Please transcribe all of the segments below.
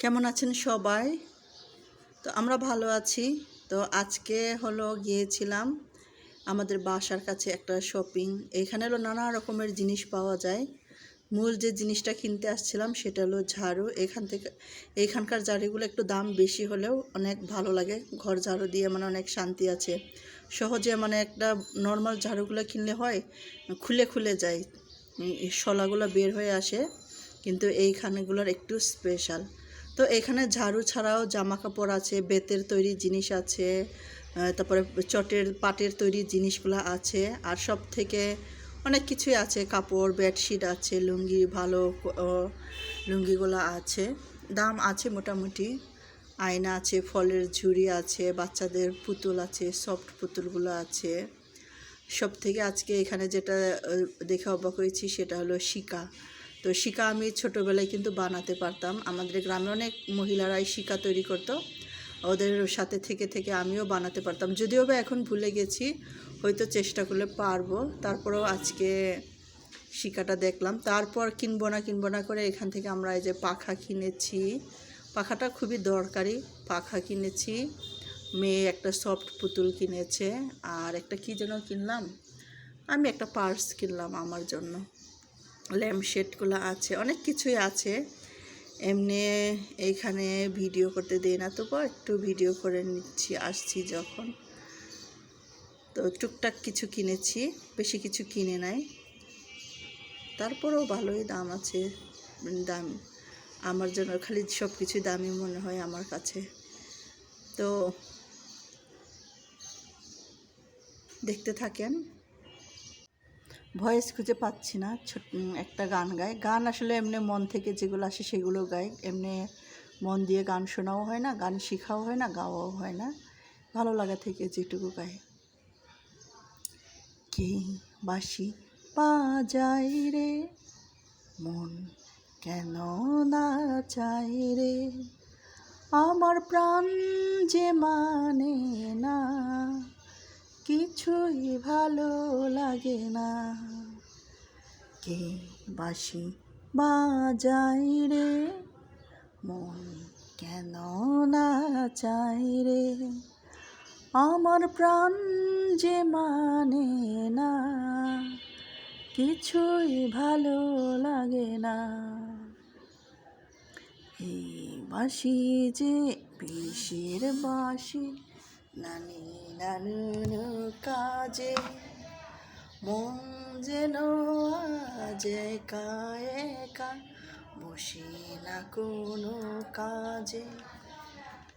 কেমন আছেন সবাই? তো আমরা ভালো আছি। তো আজকে হলো গিয়েছিলাম আমাদের বাসার কাছে একটা শপিং এখানে হলো নানা রকমের জিনিস পাওয়া যায়। মূল যে জিনিসটা কিনতে আসছিলাম সেটা হলো ঝাড়ু। এখান থেকে এইখানকার ঝাড়ুগুলো একটু দাম বেশি হলেও অনেক ভালো লাগে। ঘর ঝাড়ু দিয়ে মানে অনেক শান্তি আছে। সহজে মানে একটা নর্মাল ঝাড়ুগুলো কিনলে হয়, খুলে খুলে যায়। শলাগুলো বের হয়ে আসে। কিন্তু এইখানেগুলোর একটু স্পেশাল তো এখানে ঝাড়ু ছাড়াও জামা কাপড় আছে, বেতের তৈরি জিনিস আছে তারপরে চটের, পাটের তৈরি জিনিসগুলো আছে, আর সব থেকে অনেক কিছুই আছে, কাপড়, বেডশিট আছে, লুঙ্গি, ভালো লুঙ্গিগুলো আছে, দাম আছে মোটামুটি, আয়না আছে, ফলের ঝুড়ি আছে, বাচ্চাদের পুতুল আছে, সফট পুতুলগুলো আছে সব থেকে আজকে এখানে যেটা দেখে অবাক হয়েছি সেটা হলো শিকা তো শিকা আমি ছোটোবেলায় কিন্তু বানাতে পারতাম। আমাদের গ্রামে অনেক মহিলারাই শিকা তৈরি করতো। ওদের সাথে থেকে থেকে আমিও বানাতে পারতাম। যদিও বা এখন ভুলে গেছি, হয়তো চেষ্টা করলে পারব। তারপরেও আজকে শিকাটা দেখলাম। তারপর কিনবো না কিনবো না করে এখান থেকে আমরা এই যে পাখা কিনেছি। পাখাটা খুবই দরকারি। পাখা কিনেছি। মেয়ে একটা সফট পুতুল কিনেছে। আর একটা কী যেন কিনলাম? আমি একটা পার্স কিনলাম আমার জন্য। ল্যাম্প শেডগুলো আছে, অনেক কিছুই আছে। এমনি এইখানে ভিডিও করতে দেয় না তবুও একটু ভিডিও করে নিচ্ছি, আসছি যখন। তো টুকটাক কিছু কিনেছি, বেশি কিছু কিনে নাই। তারপরেও ভালোই দাম আছে, দাম। আমার জন্য খালি সব কিছুই দামি মনে হয় আমার কাছে। তো দেখতে থাকেন। ভয়েস খুঁজে পাচ্ছি না একটা গান গায়। গান আসলে এমনি মন থেকে যেগুলো আসে সেগুলো গাই এমনি মন দিয়ে গান শোনাও হয় না, গান শেখাও হয় না, গাওয়াও হয় না। ভালো লাগা থেকে যেটুকু গাই কে বাসি বাজাই রে? মন কেন না চাই রে? আমার প্রাণ যে মানে না। কিছুই ভালো লাগে না। কে বাসি বাজাই রে? মন কেন না চাই রে? আমার প্রাণ যে মানে না, কিছুই ভালো লাগে না। এই বাসি যে বিষের বাসি নানি নানু কাজে, মন যেন আজ একা একা বসে না কোনো কাজে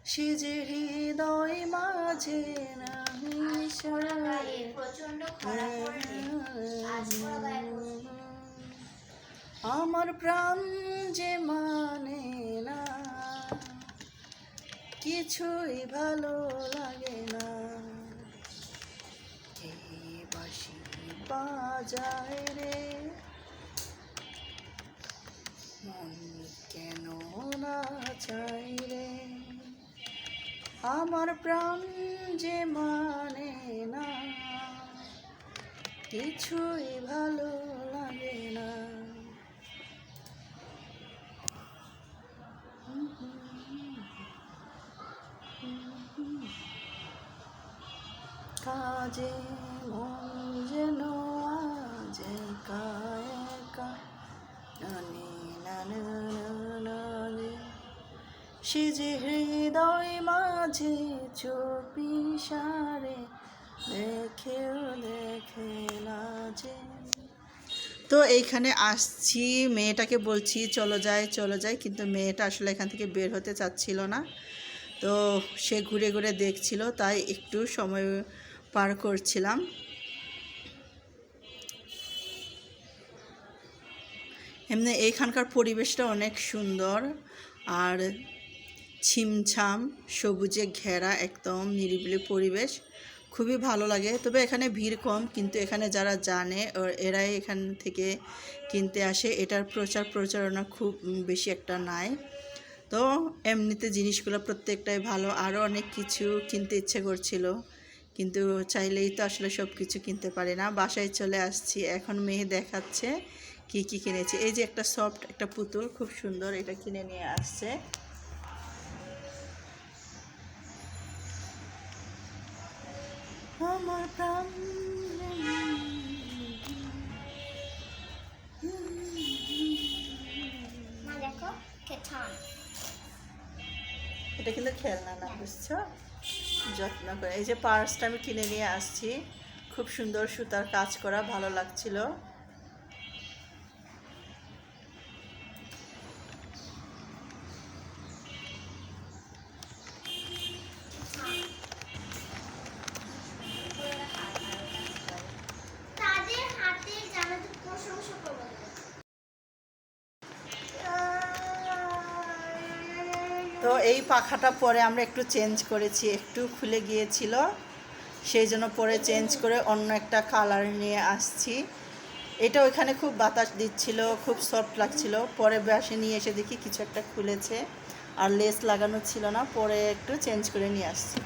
সে হৃদয় মাঝে। আমার প্রাণ যে মানে না, কিছুই ভালো বাজায় রে। মন কেন না চাই রে? আমার প্রাণ যে মানে না, কিছুই ভালো লাগে না। কাজে মন যেন নানি সে যে হৃদয় মাঝে চুপি সারে দেখেও দেখে না যে তো এইখানে আসছি, মেয়েটাকে বলছি, চলো যাই চলো যাই। কিন্তু মেয়েটা আসলে এখান থেকে বের হতে চাচ্ছিল না। তো সে ঘুরে ঘুরে দেখছিল, তাই একটু সময় পার করছিলাম। এমনি এইখানকার পরিবেশটা অনেক সুন্দর। আর ছিমছাম, সবুজে ঘেরা, একদম নিরিবিলি পরিবেশ। খুবই ভালো লাগে। তবে এখানে ভিড় কম, কিন্তু এখানে যারা জানে এরাই এখান থেকে কিনতে আসে। এটার প্রচার প্রচারণা খুব বেশি একটা নাই। তো এমনিতে জিনিসগুলো প্রত্যেকটাই ভালো। আরও অনেক কিছু কিনতে ইচ্ছে করছিল, কিন্তু চাইলেই তো আসলে সব কিছু কিনতে পারে না। বাসায় চলে আসছি, এখন মেয়ে দেখাচ্ছে। কি কি কিনেছি? এই যে একটা সফট একটা পুতুল খুব সুন্দর এটা কিনে নিয়ে আসছে। আমার এটা কিন্তু খেলনা না বুঝছ? যত্ন করে। এই যে পার্সটা আমি কিনে নিয়ে আসছি। খুব সুন্দর সুতার কাজ করা ভালো লাগছিল। তো এই পাখাটা পরে আমরা একটু চেঞ্জ করেছি, একটু খুলে গিয়েছিল। সেই জন্য পরে চেঞ্জ করে অন্য একটা কালার নিয়ে আসছি। এটা ওইখানে খুব বাতাস দিচ্ছিল, খুব সফট লাগছিল। পরে বাসে নিয়ে এসে দেখি কিছু একটা খুলেছে, আর লেস লাগানো ছিল না, পরে একটু চেঞ্জ করে নিয়ে আসছি।